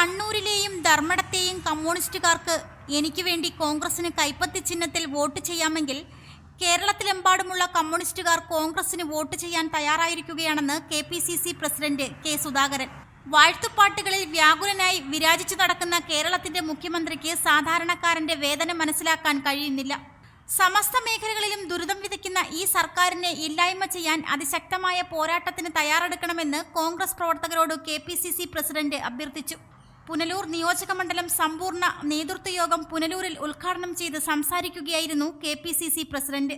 കണ്ണൂരിലെയും ധർമ്മടത്തെയും കമ്മ്യൂണിസ്റ്റുകാർക്ക് എനിക്ക് വേണ്ടി കോൺഗ്രസിന് കൈപ്പത്തി ചിഹ്നത്തിൽ വോട്ട് ചെയ്യാമെങ്കിൽ കേരളത്തിലെമ്പാടുമുള്ള കമ്മ്യൂണിസ്റ്റുകാർ കോൺഗ്രസിന് വോട്ട് ചെയ്യാൻ തയ്യാറായിരിക്കുകയാണെന്ന് K P C C president K Sudhakaran. വാഴ്ത്തുപാട്ടുകളിൽ വ്യാകുലനായി വിരാജിച്ചു നടക്കുന്ന കേരളത്തിന്റെ മുഖ്യമന്ത്രിക്ക് സാധാരണക്കാരന്റെ വേദന മനസ്സിലാക്കാൻ കഴിയുന്നില്ല. സമസ്ത മേഖലകളിലും ദുരിതം വിതയ്ക്കുന്ന ഈ സർക്കാരിനെ ഇല്ലായ്മ ചെയ്യാൻ അതിശക്തമായ പോരാട്ടത്തിന് തയ്യാറെടുക്കണമെന്ന് കോൺഗ്രസ് പ്രവർത്തകരോട് കെ പ്രസിഡന്റ് അഭ്യർത്ഥിച്ചു. പുനലൂർ നിയോജക മണ്ഡലം സമ്പൂർണ നേതൃത്വ യോഗം പുനലൂരിൽ ഉദ്ഘാടനം ചെയ്ത് സംസാരിക്കുകയായിരുന്നു K P C C president.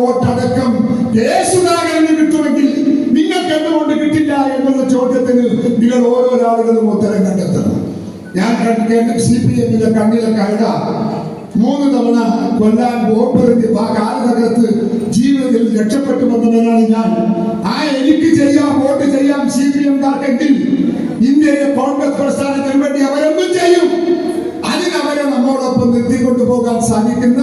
വോട്ടടക്കം കിട്ടുമെങ്കിൽ നിങ്ങൾക്ക് എന്തുകൊണ്ട് കിട്ടില്ല എന്നുള്ള ചോദ്യത്തിന് നിങ്ങൾ ഓരോ ആളുകളും ഉത്തരം കണ്ടെത്തണം. ഞാൻ കേട്ട സി പി എമ്മിന്റെ കണ്ണിലെ കഴുക മൂന്ന് തവണ കൊല്ലാൻ ബോംബെറിഞ്ഞ് ആ കാലഘട്ടത്ത് ജീവിതത്തിൽ രക്ഷപ്പെട്ടു വന്നവനാണ് ഞാൻ. എംകാർക്കെങ്കിൽ ഇന്ത്യയിലെ കോൺഗ്രസ് പ്രസ്ഥാനത്തിന് വേണ്ടി അവരെന്തും ചെയ്യും. അതിനവരെ നമ്മോടൊപ്പം നിർത്തിക്കൊണ്ടു പോകാൻ സാധിക്കുന്ന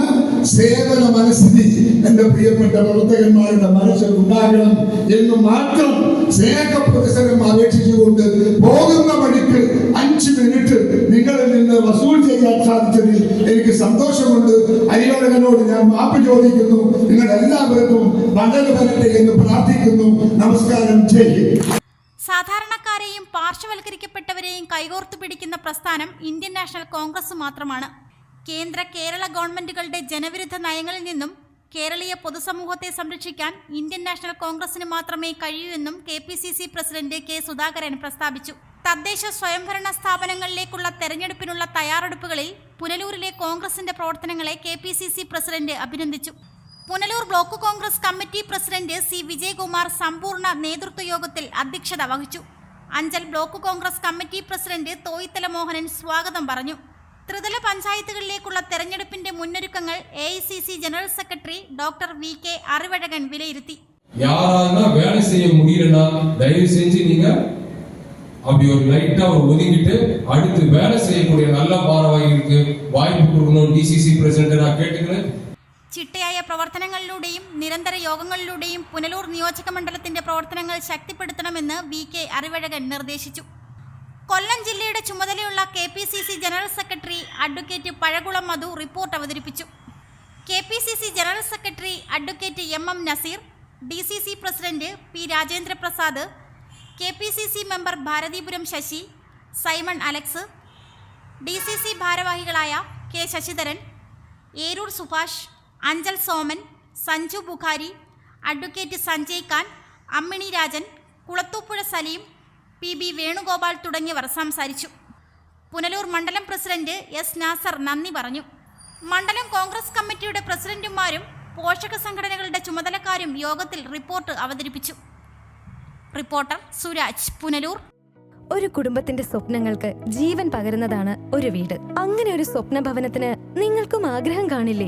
സേവന മനസ്ഥിതി എന്റെ പ്രിയപ്പെട്ട പ്രവർത്തകന്മാരുടെ മനസ്സിൽ ഉണ്ടാകണം എന്ന് മാത്രം സ്നേഹപ്രദർശനം അപേക്ഷിച്ചുകൊണ്ട് പോകുന്ന വഴിക്ക് അഞ്ച് മിനിറ്റ് നിങ്ങളിൽ നിന്ന് വസൂൽ ചെയ്യാൻ സാധിച്ചതിൽ എനിക്ക് സന്തോഷമുണ്ട്. അരിവഴകനോട് ഞാൻ മാപ്പ് ചോദിക്കുന്നു. നിങ്ങൾ എല്ലാവർക്കും വളരെ വരട്ടെ എന്ന് പ്രാർത്ഥിക്കുന്നു. നമസ്കാരം. ചെയ്യും സാധാരണക്കാരെയും പാർശ്വവൽക്കരിക്കപ്പെട്ടവരെയും കൈകോർത്തു പിടിക്കുന്ന പ്രസ്ഥാനം ഇന്ത്യൻ നാഷണൽ കോൺഗ്രസ് മാത്രമാണ്. കേന്ദ്ര കേരള ഗവൺമെന്റുകളുടെ ജനവിരുദ്ധ നയങ്ങളിൽ നിന്നും കേരളീയ പൊതുസമൂഹത്തെ സംരക്ഷിക്കാൻ ഇന്ത്യൻ നാഷണൽ കോൺഗ്രസിന് മാത്രമേ കഴിയൂ എന്നും K P C C president K Sudhakaran പ്രസ്താവിച്ചു. തദ്ദേശ സ്വയംഭരണ സ്ഥാപനങ്ങളിലേക്കുള്ള തെരഞ്ഞെടുപ്പിനുള്ള തയ്യാറെടുപ്പുകളിൽ പുനലൂരിലെ കോൺഗ്രസിന്റെ പ്രവർത്തനങ്ങളെ K P C C president അഭിനന്ദിച്ചു. Punalur block Congress committee president C Vijayakumar സമ്പൂർണ്ണ നേതൃത്വ യോഗത്തിൽ അധ്യക്ഷത വഹിച്ചു Anchal block Congress committee president Thoyithala Mohanan സ്വാഗതം പറഞ്ഞു ത്രിതല പഞ്ചായത്തുകളിലേക്കുള്ള തെരഞ്ഞെടുപ്പിന്റെ മുന്നൊരുക്കങ്ങൾ A general secretary doctor V K Arivazhagan വിലയിരുത്തി யாராருன்னா வேலை செய்ய முடியலன்னா தயவு செஞ்சு நீங்க அப்படி ஒரு லைட்டா ஒரு ஒதுங்கிட்டு அடுத்து வேலை செய்யக்கூடிய நல்ல பாரவாயிகளுக்கு வாய்ப்பு கொடுக்கணும் டிசிசி பிரசிடண்ட் நான் கேட்டுக்கிறேன் ചിട്ടയായ പ്രവർത്തനങ്ങളിലൂടെയും നിരന്തര യോഗങ്ങളിലൂടെയും പുനലൂർ നിയോജക മണ്ഡലത്തിന്റെ പ്രവർത്തനങ്ങൾ ശക്തിപ്പെടുത്തണമെന്ന് വി കെ അറിവഴകൻ നിർദ്ദേശിച്ചു. കൊല്ലം ജില്ലയുടെ ചുമതലയുള്ള K P C C general secretary advocate Pazhakulam Madhu report അവതരിപ്പിച്ചു. K P C C general secretary advocate M M Naseer D C C president P Rajendra Prasad K P C C member Bharathipuram Sasi Simon Alex D C C ഭാരവാഹികളായ K Sasidharan Eroor Subhash Anchal Soman Sanju Bukhari advocate Sanjay Khan Ammini Rajan Kulathupuzha Saleem P B Venugopal തുടങ്ങിയവർ സംസാരിച്ചു. പുനലൂർ മണ്ഡലം president S Nasar നന്ദി പറഞ്ഞു. മണ്ഡലം കോൺഗ്രസ് കമ്മിറ്റിയുടെ പ്രസിഡന്റുമാരും പോഷക സംഘടനകളുടെ ചുമതലക്കാരും യോഗത്തിൽ റിപ്പോർട്ട് അവതരിപ്പിച്ചു. റിപ്പോർട്ടർ സുരാജ് പുനലൂർ. ഒരു കുടുംബത്തിന്റെ സ്വപ്നങ്ങൾക്ക് ജീവൻ പകരുന്നതാണ് ഒരു വീട്. അങ്ങനെ ഒരു സ്വപ്ന ഭവനത്തിന് നിങ്ങൾക്കും ആഗ്രഹം കാണില്ലേ?